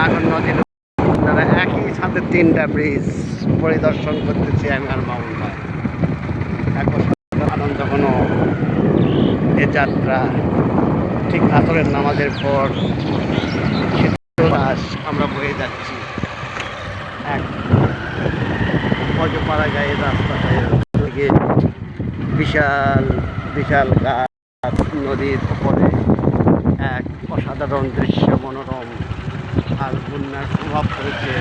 নাগর নদীর আপনারা একই সাথে তিনটা ব্রিজ পরিদর্শন করতেছি আমি আর মামুন ভাই। আনন্দ কোনো এ যাত্রা, ঠিক আসরের নামাজের পর আমরা বয়ে যাচ্ছি। এক মজপাড়া গায়ে রাস্তাটায় বিশাল বিশাল গাছ নদীর উপরে এক অসাধারণ দৃশ্য, মনোরম আর বন্যার প্রভাব পড়েছে,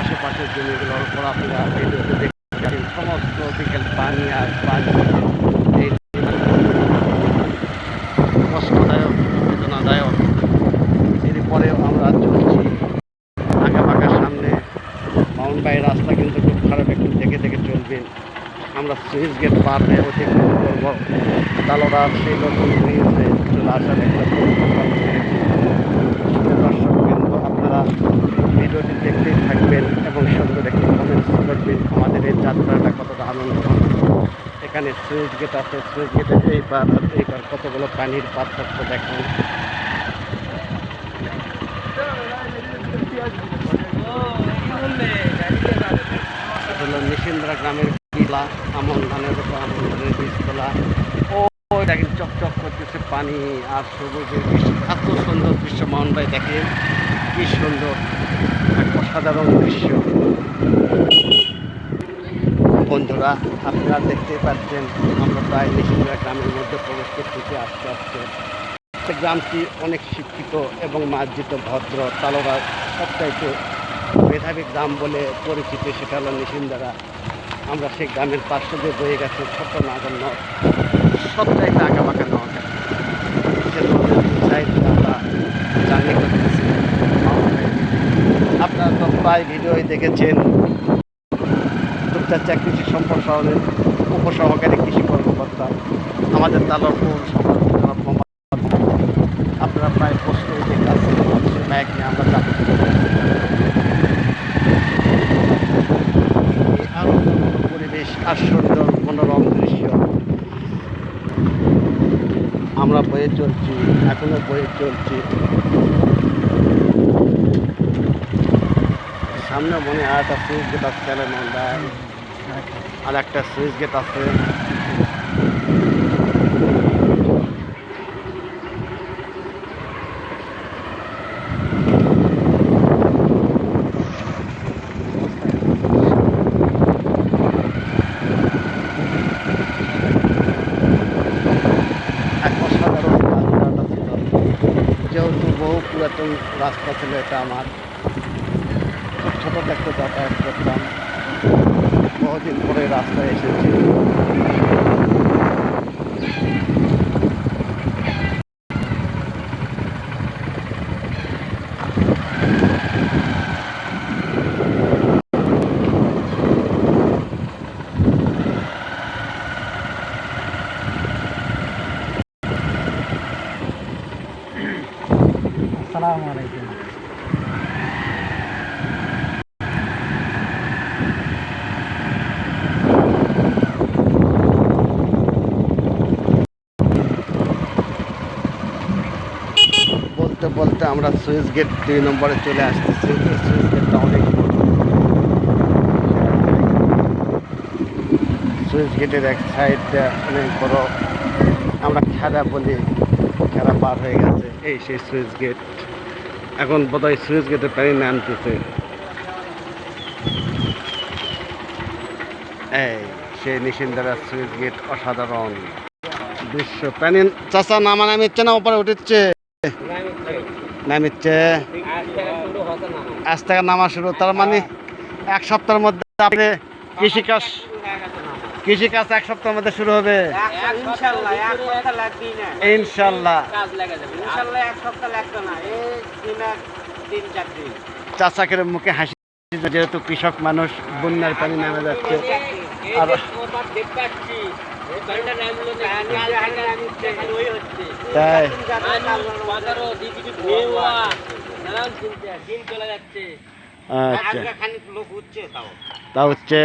আশেপাশের জমিগুলোর উপর আপনারা ভিডিওতে সমস্ত বিকেল পানি আর পানি। কষ্টদায়ক, বেদনাদায়ক। এরপরেও আমরা চলছি আঁকা পাকা সামনে মাউন্ট রাস্তা কিন্তু খুব খারাপ, একটু দেখে দেখে চলবেন আমরা সুইচ গেট পার হয়ে অতিক্রম করব তালোড়ার সেই নতুন ব্রিজে চলে আসার একটা পরিকল্পনা করেছি। দর্শক কিন্তু আপনারা ভিডিওটি দেখতেই থাকবেন এবং সুন্দর একটি কমেন্টস করবেন। আমাদের এই যাত্রাটা কতটা আনন্দ এখানে সুইচ গেট আছে, সুইচ গেটের এই পার এই পার কতগুলো পানির পার্থক্য দেখেন। নিশিন্দ্রা গ্রামের কিলা আমন ধানের আমন ধানের বীজতলা ও কিন্তু চকচক করতেছে পানি আর সবুজের দৃশ্য, এত সুন্দর দৃশ্য মোহন ভাই দেখেন কি সুন্দর, এক অসাধারণ দৃশ্য। বন্ধুরা, আপনারা দেখতেই পাচ্ছেন, আমরা প্রায় নিশিন্দ্রা গ্রামের মধ্যে প্রবেশ করতেছি আস্তে আস্তে। গ্রামটি অনেক শিক্ষিত এবং মার্জিত, ভদ্র তালোরা সবচাইতে মেধাবী গ্রাম বলে পরিচিত, সেটা হলো নিশিন্দারা আমরা সেই গ্রামের পার্শ্ব দিয়ে বয়ে গেছে ছোট্ট নাগর নদ। সবচাইতে আঁকা বাঁকা নদ সে নদের সাইড আমরা জার্নি করতেছি প্রায় ভিডিওই দেখেছেন। দুপচাচা কৃষি সম্পদ শহরের উপসহকারী কৃষি কর্মকর্তা, আমাদের তালর পৌরসভার আপনারা প্রায় প্রশ্নই দেখে আসছেন আমরা এই পরিবেশ সুন্দর মনোরম দৃশ্য আমরা বয়ে চলছি, এখনও বয়ে চলছি। সামনে মনে হয় একটা সুইচ গেট আছে আর একটা সুইচ গেট আছে। যেহেতু বহু পুরাতন রাস্তা ছিল এটা আমার। ছোটো দেখতে যাতায়াত করতাম বহুদিন পরে রাস্তায় এসেছি আসসালামু আলাইকুম। বলতে আমরা সুইচ গেট দুই নম্বরে চলে আসতেছি। সুইচ গেটটা অনেক। সুইচ গেটের এক সাইডটা অনেক বড়। আমরা খেলা বলি, খেলা পার হয়ে গেছে। এই সেই সুইচ গেট। এখন বোধহয় সুইচ গেটে পানি নামতেছে। এই সেই নিশিন্দারা সুইচ গেট অসাধারণ। দৃশ্য পানি চাষা নামা নামিচ্ছে না, উপরে উঠেছে। নামিচ্ছে আজ থেকে নামা শুরু তার মানে এক সপ্তাহের মধ্যে আপনি কৃষিকাজ কৃষিকাজ এক সপ্তাহের মধ্যে শুরু হবে। ইনশাল্লাহ চাষাকের মুখে হাসি যেহেতু কৃষক মানুষ বন্যার পানি নামে যাচ্ছে। আর তাই আচ্ছা তা হচ্ছে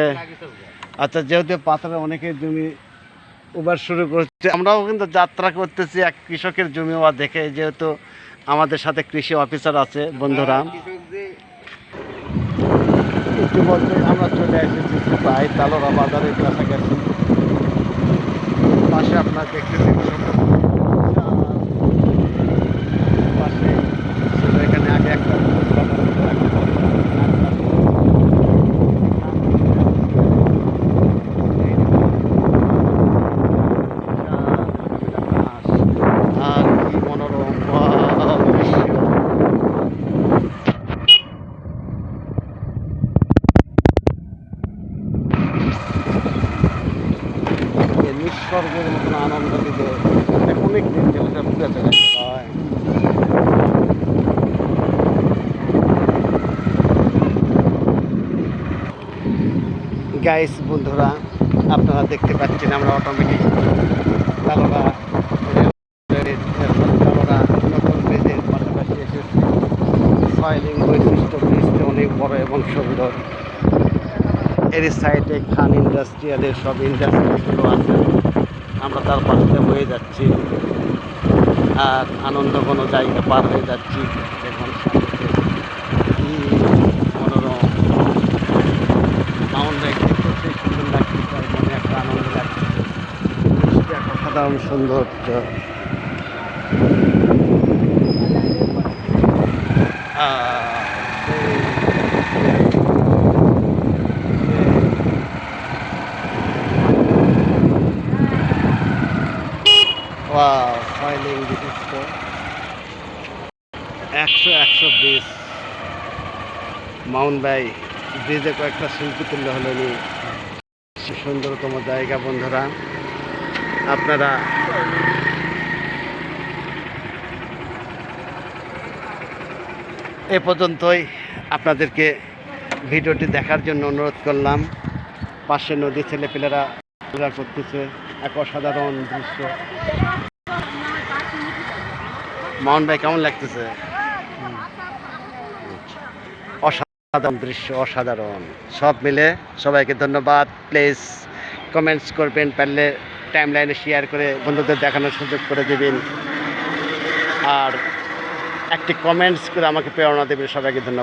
আচ্ছা যেহেতু পাথরে অনেকের জমি উবার শুরু করছে আমরাও কিন্তু যাত্রা করতেছি এক কৃষকের জমি ওয়া দেখে যেহেতু আমাদের সাথে কৃষি অফিসার আছে বন্ধুরা ইতিমধ্যে আমরা চলে এসেছি প্রায় তালোরা বাজারের কাছাকাছি। পাশে আপনার দেখতেছি পাশে ছিল এখানে আগে একটা পুকুর বানানো ছিল, এখন আর কি মনোরম wow, দৃশ্য যে নিঃস্বর্গের মতন আনন্দ দিতে অনেক দিন যেটা বুঝাতে হয়। গাইস বন্ধুরা, আপনারা দেখতে পাচ্ছেন আমরা অটোমেটিক তালরা তালরা নতুন ব্রিজের পাশাপাশি সয়েলিং বৈশিষ্ট্য ব্রিজটা অনেক বড় এবং সুন্দর। এর সাইডে খান ইন্ডাস্ট্রিয়ালের সব ইন্ডাস্ট্রিগুলো আছে। আমরা তার পাশে হয়ে যাচ্ছি। আর আনন্দ কোনো জায়গা পার হয়ে যাচ্ছি। এখন কি মনোরম খুবই সুন্দর লাগছে একটা আনন্দ লাগছে। সৌন্দর্য। মাউন্ট বাই ব্রিজে কয়েকটা শিল্পী তুল্য হলো নি। সুন্দরতম জায়গা, বন্ধুরা। আপনারা এ পর্যন্তই আপনাদেরকে ভিডিওটি দেখার জন্য অনুরোধ করলাম। পাশে নদী ছেলেপেলেরা পূজা করতেছে, এক অসাধারণ দৃশ্য। মোহন ভাই, কেমন লাগতেছে? অসাধারণ দৃশ্য, অসাধারণ। সব মিলে সবাইকে ধন্যবাদ। প্লিজ কমেন্টস করবেন, পারলে টাইম লাইনে শেয়ার করে বন্ধুদের দেখানোর সুযোগ করে দেবেন। আর একটি কমেন্টস করে আমাকে প্রেরণা দেবেন। সবাইকে ধন্যবাদ।